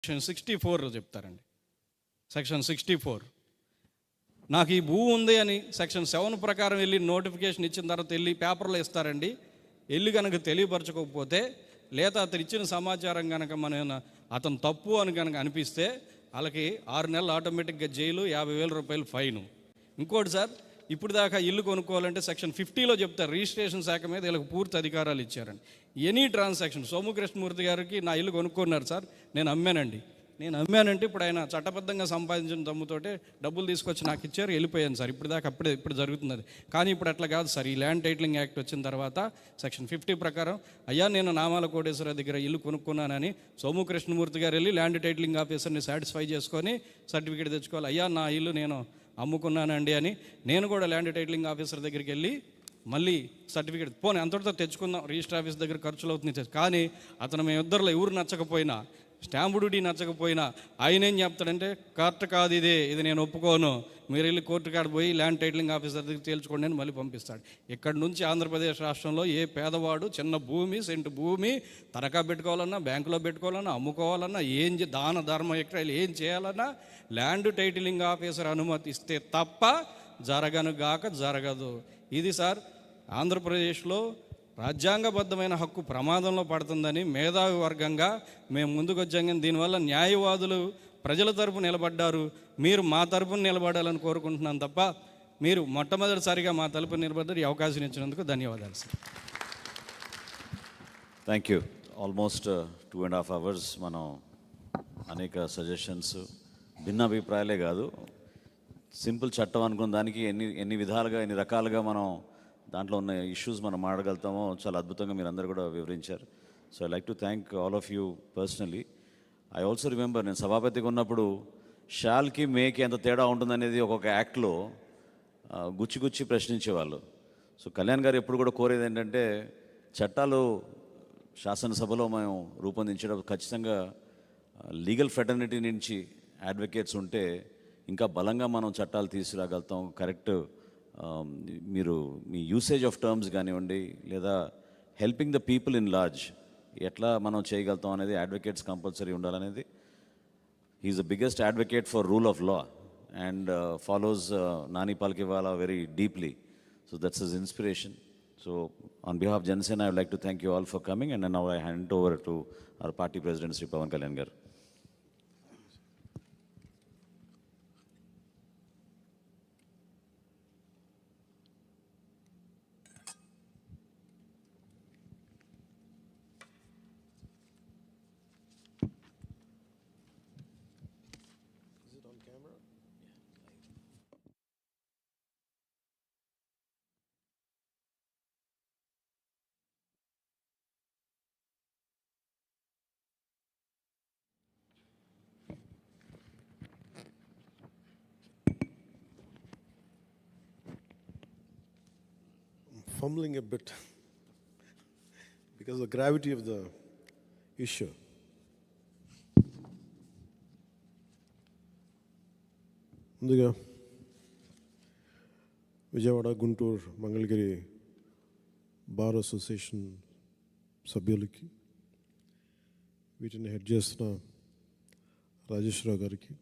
Section sixty four చెప్తారండి. Section sixty four నాకు ఈ భూ ఉంది అని సెక్షన్ సెవెన్ ప్రకారం వెళ్ళి నోటిఫికేషన్ ఇచ్చిన తర్వాత వెళ్ళి పేపర్లో ఇస్తారండి. వెళ్ళి కనుక తెలియపరచకపోతే లేదా అతను ఇచ్చిన సమాచారం కనుక మన అతను తప్పు అని కనుక అనిపిస్తే వాళ్ళకి ఆరు నెలలు ఆటోమేటిక్గా జైలు యాభై వేల రూపాయలు ఫైను. ఇంకోటి సార్ ఇప్పుడు దాకా ఇల్లు కొనుక్కోవాలంటే సెక్షన్ ఫిఫ్టీలో చెప్తారు రిజిస్ట్రేషన్ శాఖ మీద వీళ్ళకి పూర్తి అధికారాలు ఇచ్చారని. ఎనీ ట్రాన్సాక్షన్ సోము కృష్ణమూర్తి గారికి నా ఇల్లు కొనుక్కున్నారు సార్ నేను అమ్మానండి. నేను అమ్మానంటే ఇప్పుడు ఆయన చట్టబద్ధంగా సంపాదించిన దమ్ముతోటే డబ్బులు తీసుకొచ్చి నాకు ఇచ్చారు వెళ్ళిపోయాను సార్. ఇప్పుడు దాకా అప్పుడే ఇప్పుడు జరుగుతుంది కానీ ఇప్పుడు అట్లా కాదు సార్ ఈ ల్యాండ్ టైటిలింగ్ యాక్ట్ వచ్చిన తర్వాత సెక్షన్ ఫిఫ్టీ ప్రకారం అయ్యా నేను నామాల కోటేశ్వర దగ్గర ఇల్లు కొనుక్కున్నానని సోము కృష్ణమూర్తి గారు వెళ్ళి ల్యాండ్ టైటిలింగ్ ఆఫీసర్ని సాటిస్ఫై చేసుకొని సర్టిఫికేట్ తెచ్చుకోవాలి. అయ్యా నా ఇల్లు నేను అమ్ముకున్నానండి అని నేను కూడా ల్యాండ్ టైటిలింగ్ ఆఫీసర్ దగ్గరికి వెళ్ళి మళ్ళీ సర్టిఫికేట్ పోనీ అంతటితో తెచ్చుకుందాం రిజిస్టర్ ఆఫీస్ దగ్గర ఖర్చులు అవుతుంది కానీ అతను మేము ఇద్దరులో ఎవరు నచ్చకపోయినా స్టాంపు డ్యూటీ నచ్చకపోయినా ఆయన ఏం చెప్తాడంటే కరెక్ట్ కాదు ఇదే ఇది నేను ఒప్పుకోను. మీరు వెళ్ళి కోర్టు కాడ పోయి ల్యాండ్ టైటిలింగ్ ఆఫీసర్ దగ్గర తేల్చుకోండి అని మళ్ళీ పంపిస్తాడు. ఇక్కడ నుంచి ఆంధ్రప్రదేశ్ రాష్ట్రంలో ఏ పేదవాడు చిన్న భూమి సెంటు భూమి తనఖా పెట్టుకోవాలన్నా బ్యాంకులో పెట్టుకోవాలన్నా అమ్ముకోవాలన్నా ఏం దాన ధర్మ ఎక్కడ ఏం చేయాలన్నా ల్యాండ్ టైటిలింగ్ ఆఫీసర్ అనుమతి ఇస్తే తప్ప జరగను గాక జరగదు. ఇది సార్ ఆంధ్రప్రదేశ్లో రాజ్యాంగబద్ధమైన హక్కు ప్రమాదంలో పడుతుందని మేధావి వర్గంగా మేము ముందుకు వచ్చాం దీనివల్ల న్యాయవాదులు ప్రజల తరపు నిలబడ్డారు. మీరు మా తరపున నిలబడాలని కోరుకుంటున్నాను తప్ప మీరు మొట్టమొదటిసారిగా మా తలుపు నిలబడ్డారు. ఈ అవకాశం ఇచ్చినందుకు ధన్యవాదాలు sir. Thank you almost two and half hours మనం అనేక సజెషన్స్ భిన్న అభిప్రాయాలే కాదు. సింపుల్ చట్టం అనుకున్న దానికి ఎన్ని ఎన్ని విధాలుగా ఎన్ని రకాలుగా మనం దాంట్లో ఉన్న ఇష్యూస్ మనం మాట్లాడగలుగుతామో చాలా అద్భుతంగా మీరు అందరు కూడా వివరించారు. So I like to thank all of you personally I also remember నేను సభాపతిగా ఉన్నప్పుడు షాల్కి మేకి ఎంత తేడా ఉంటుందనేది ఒక్కొక్క యాక్ట్లో గుచ్చి గుచ్చి ప్రశ్నించేవాళ్ళు. సో కళ్యాణ్ గారు ఎప్పుడు కూడా కోరేది ఏంటంటే చట్టాలు శాసనసభలో మేము రూపొందించడం ఖచ్చితంగా లీగల్ ఫెటర్నిటీ నుంచి అడ్వకేట్స్ ఉంటే ఇంకా బలంగా మనం చట్టాలు తీసుకురాగలుగుతాం కరెక్ట్ మీరు మీ యూసేజ్ ఆఫ్ టర్మ్స్ కానివ్వండి లేదా helping the people in large ఎట్లా మనం చేయగలుగుతాం అనేది అడ్వకేట్స్ కంపల్సరీ ఉండాలనేది. He is the biggest advocate for rule of law and follows Nani Palkhivala very deeply so that's is inspiration so on behalf Janasena I would like to thank you all for coming and now I hand over to our party president Shri Pawan Kalyan garu fumbling a bit because of the gravity of the issue. ముందుగా Vijayawada Guntur Mangalagiri bar association సభ్యులకి వీటిని head చేస్తున్న రాజేశ్వరరావు గారికి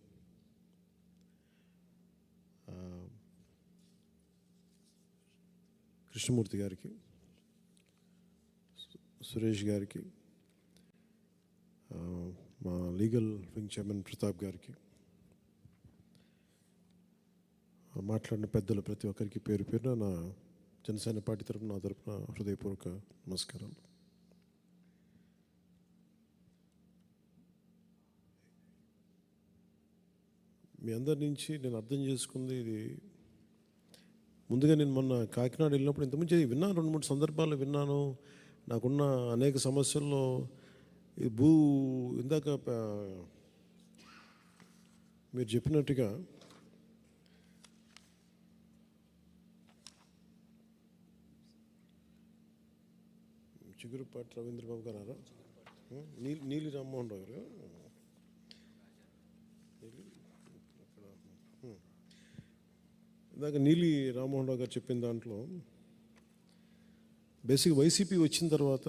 కృష్ణమూర్తి గారికి సురేష్ గారికి మా legal wing chairman Pratap గారికి మాట్లాడిన పెద్దలు ప్రతి ఒక్కరికి పేరు పేరున నా జనసేన పార్టీ తరపున నా తరపున హృదయపూర్వక నమస్కారాలు. మీ అందరి నుంచి నేను అర్థం చేసుకుంది ఇది ముందుగా నేను మొన్న కాకినాడ వెళ్ళినప్పుడు ఇంతకుముందు విన్నాను రెండు మూడు సందర్భాలు విన్నాను. నాకున్న అనేక సమస్యల్లో ఈ భూ ఇందాక మీరు చెప్పినట్టుగా చిగురుపాటి రవీంద్రబాబు గారు నీలి నీలి రామ్మోహన్ రావు గారు. ఇందాక నీలి రామ్మోహన్ రావు గారు చెప్పిన దాంట్లో బేసిక్ వైసీపీ వచ్చిన తర్వాత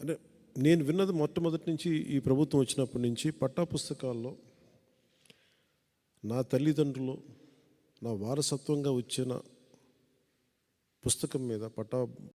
అంటే నేను విన్నది మొట్టమొదటి నుంచి ఈ ప్రభుత్వం వచ్చినప్పటి నుంచి పట్టా పుస్తకాల్లో నా తల్లిదండ్రులు నా వారసత్వంగా వచ్చిన పుస్తకం మీద పట్టా